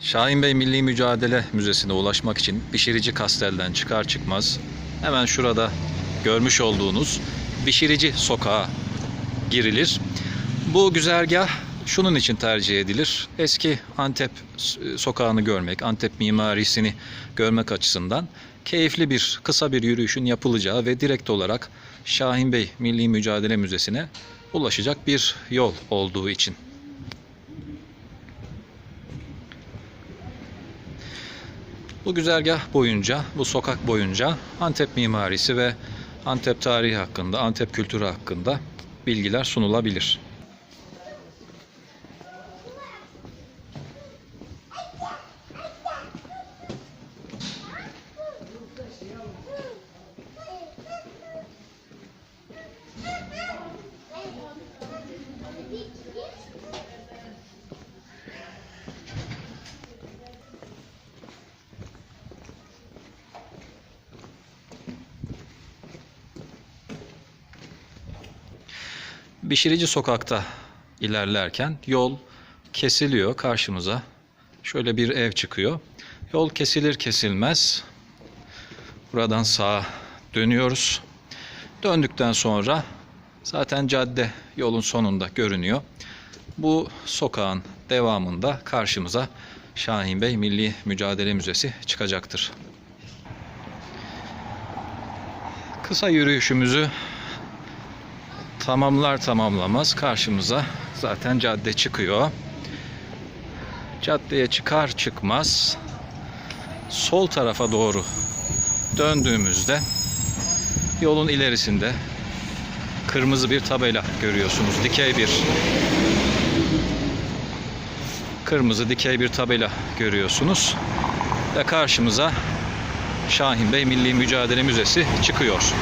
Şahin Bey Milli Mücadele Müzesi'ne ulaşmak için Bişirici Kastel'den çıkar çıkmaz hemen şurada görmüş olduğunuz Bişirici Sokağa girilir. Bu güzergah şunun için tercih edilir. Eski Antep sokağını görmek, Antep mimarisini görmek açısından keyifli bir, kısa bir yürüyüşün yapılacağı ve direkt olarak Şahin Bey Milli Mücadele Müzesi'ne ulaşacak bir yol olduğu için. Bu güzergah boyunca, bu sokak boyunca Antep mimarisi ve Antep tarihi hakkında, Antep kültürü hakkında bilgiler sunulabilir. Bişirici sokakta ilerlerken yol kesiliyor karşımıza. Şöyle bir ev çıkıyor. Yol kesilir kesilmez buradan sağa dönüyoruz. Döndükten sonra zaten cadde yolun sonunda görünüyor. Bu sokağın devamında karşımıza Şahin Bey Milli Mücadele Müzesi çıkacaktır. Kısa yürüyüşümüzü tamamlar tamamlamaz karşımıza zaten cadde çıkıyor. Caddeye çıkar çıkmaz sol tarafa doğru döndüğümüzde yolun ilerisinde kırmızı bir tabela görüyorsunuz. Dikey bir kırmızı dikey bir tabela görüyorsunuz. Ve karşımıza Şahin Bey Milli Mücadele Müzesi çıkıyor.